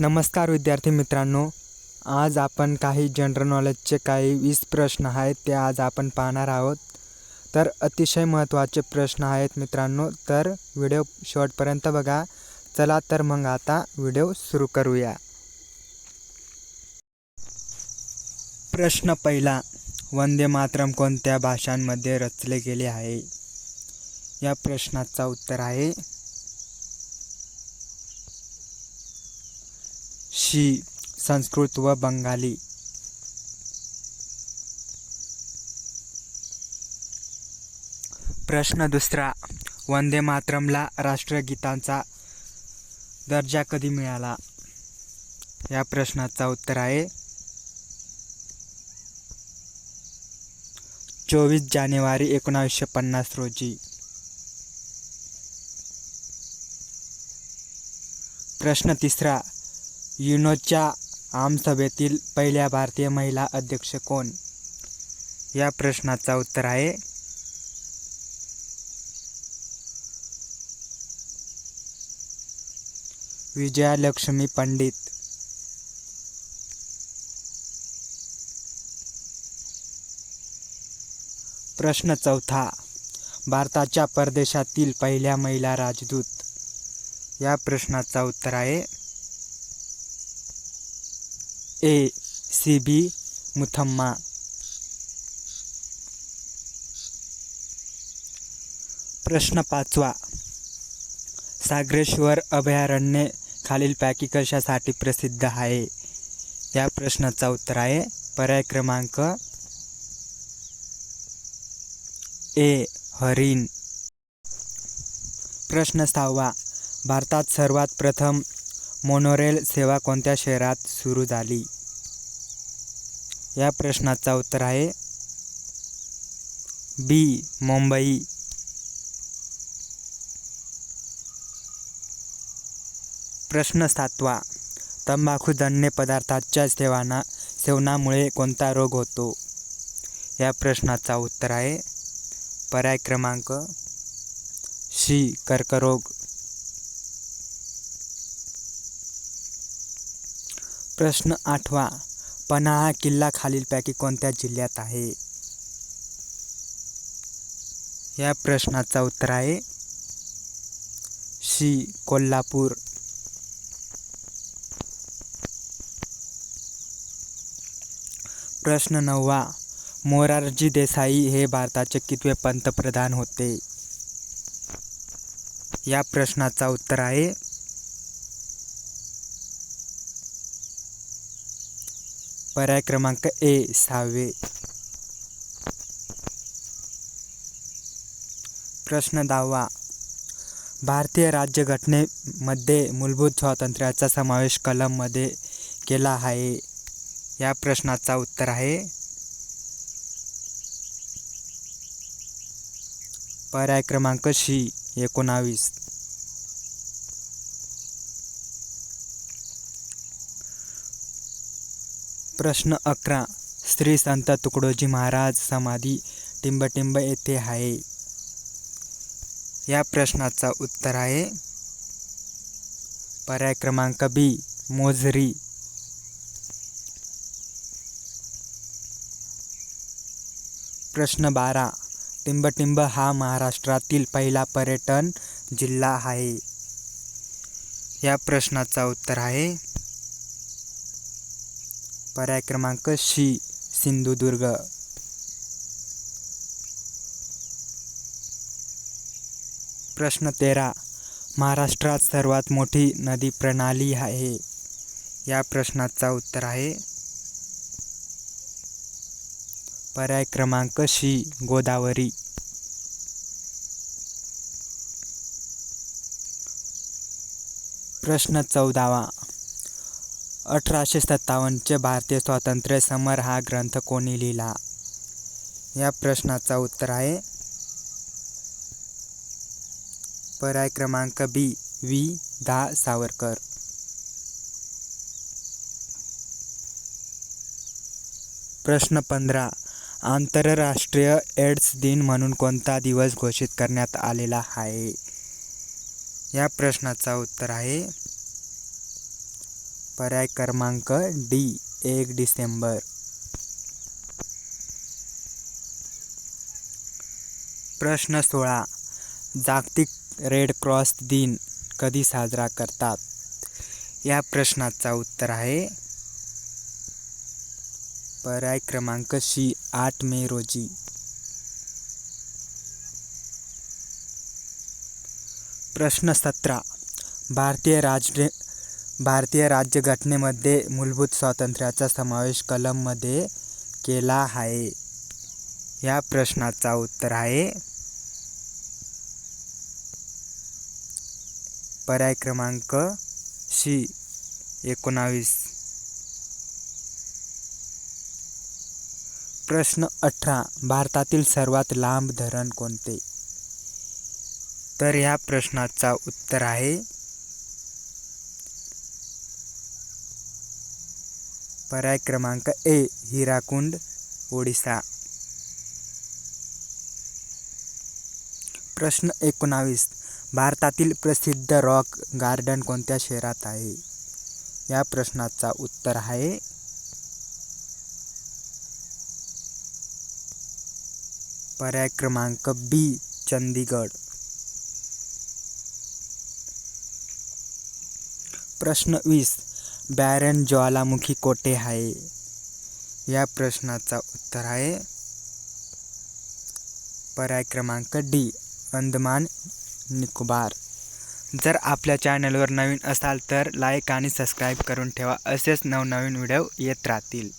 नमस्कार विद्यार्थी मित्रांनो आज आपण काही जनरल नॉलेजचे काही वीस प्रश्न आहेत ते आज आपण पाहणार आहोत. तर अतिशय महत्त्वाचे प्रश्न आहेत मित्रांनो तर व्हिडिओ शेवटपर्यंत बघा. चला तर मग आता व्हिडिओ सुरू करूया. प्रश्न पहिला वंदे मातरम कोणत्या भाषांमध्ये रचले गेले आहे? या प्रश्नाचा उत्तर आहे शी संस्कृत व बंगाली. प्रश्न दुसरा वंदे मातरमला राष्ट्रगीतांचा दर्जा कधी मिळाला? या प्रश्नाचा उत्तर आहे चोवीस जानेवारी एकोणावीसशे पन्नास रोजी. प्रश्न तिसरा युनोच्या आमसभेतील पहिल्या भारतीय महिला अध्यक्ष कोण? या प्रश्नाचा उत्तर आहे. विजयालक्ष्मी पंडित. प्रश्न चौथा. भारताच्या परदेशातील पहिल्या महिला राजदूत. या प्रश्नाचा उत्तर आहे. ए सी बी मुथम्मा प्रश्न पाचवा. सागरेश्वर अभयारण्य खालीलपैकी कशासाठी प्रसिद्ध आहे? या प्रश्नाचा उत्तर आहे पर्याय क्रमांक ए हरिण. प्रश्न सहावा. भारतात सर्वात प्रथम मोनोरेल सेवा कोणत्या शहरात सुरू झाली? या प्रश्नाचा उत्तर आहे बी मुंबई. प्रश्न सातवा तंबाखूजन्य पदार्थाच्या सेवाना सेवनामुळे कोणता रोग होतो? या प्रश्नाचा उत्तर आहे पर्याय क्रमांक शी कर्करोग. प्रश्न आठवा. पन्हाळा किल्ला खालीलपैकी कोणत्या जिल्ह्यात आहे? या प्रश्नाचा उत्तर आहे शी कोल्हापूर. प्रश्न नववा मोरारजी देसाई हे भारताचे कितवे पंतप्रधान होते? या प्रश्नाचा उत्तर आहे पर्याय क्रमांक ए सहावे प्रश्न दहावा. भारतीय राज्यघटनेमध्ये मूलभूत स्वातंत्र्याचा समावेश कलममध्ये केला आहे. या प्रश्नाचा उत्तर आहे. पर्याय क्रमांक शी एकोणावीस. प्रश्न अकरा. श्री संत तुकडोजी महाराज समाधी टिंबटिंब येथे आहे. या प्रश्नाचा उत्तर आहे. पर्याय क्रमांक बी मोझरी प्रश्न बारा. टिंबटिंब हा महाराष्ट्रातील पहिला पर्यटन जिल्हा आहे. या प्रश्नाचा उत्तर आहे. पर्याय क्रमांक शी सिंधुदुर्ग. प्रश्न तेरा महाराष्ट्रात सर्वात मोठी नदी प्रणाली आहे? या प्रश्नाचा उत्तर आहे पर्याय क्रमांक शी गोदावरी. प्रश्न चौदावा अठराशे सत्तावन्नचे भारतीय स्वातंत्र्य समर हा ग्रंथ कोणी लिहिला? या प्रश्नाचा उत्तर आहे पर्याय क्रमांक बी वी दा. सावरकर. प्रश्न पंधरा आंतरराष्ट्रीय एड्स दिन म्हणून कोणता दिवस घोषित करण्यात आलेला आहे? या प्रश्नाचा उत्तर आहे पर्याय क्रमांक डी एक डिसेंबर. प्रश्न सोळा. जागतिक रेड क्रॉस दिन कधी साजरा करतात? या प्रश्नाचा उत्तर आहे पर्याय क्रमांक सी आठ मे रोजी. प्रश्न सतरा. भारतीय राज भारतीय राज्यघटनेमध्ये मूलभूत स्वातंत्र्याचा समावेश कलममध्ये केला आहे. या प्रश्नाचा उत्तर आहे. पर्याय क्रमांक सी एकोणावीस. प्रश्न अठरा भारतातील सर्वात लांब धरण कोणते? तर ह्या प्रश्नाचा उत्तर आहे. पर्याय क्रमांक ए हिराकुंड ओडिसा. प्रश्न एकोणावीस. भारतातील प्रसिद्ध रॉक गार्डन कोणत्या शहरात आहे? या प्रश्नाचा उत्तर आहे पर्याय क्रमांक बी चंदीगड. प्रश्न वीस. बॅरन ज्वालामुखी कोठे आहे? या प्रश्नाचा उत्तर आहे पर्याय क्रमांक डी अंदमान निकोबार. जर आपल्या चॅनलवर नवीन असाल तर लाईक आणि सबस्क्राईब करून ठेवा असेच नवनवीन व्हिडिओ येत राहतील.